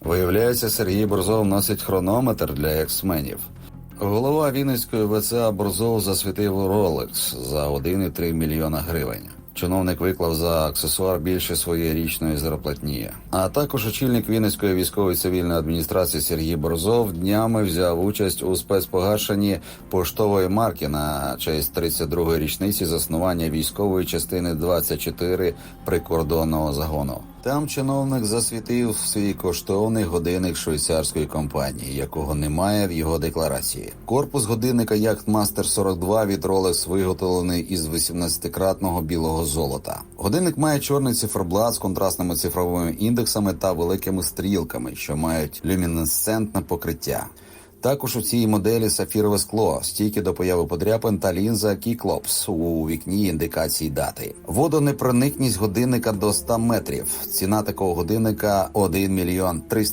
Виявляється, Сергій Борзов носить хронометр для ексменів. Голова Вінницької ВЦА Борзов засвітив Rolex за 1,3 мільйона гривень. Чиновник виклав за аксесуар більше своєї річної зарплатні. А також очільник Вінницької військової цивільної адміністрації Сергій Борзов днями взяв участь у спецпогашенні поштової марки на честь 32-ї річниці заснування військової частини 24 прикордонного загону. Там чиновник засвітив свій коштовний годинник швейцарської компанії, якого немає в його декларації. Корпус годинника Яхтмастер 42 від Rolex виготовлений із 18-кратного білого золота. Годинник має чорний циферблат з контрастними цифровими індексами та великими стрілками, що мають люмінесцентне покриття. Також у цій моделі сафірове скло, стійки до появи подряпин та лінза Кіклопс у вікні індикації дати. Водонепроникність годинника до 100 метрів. Ціна такого годинника 1 мільйон 300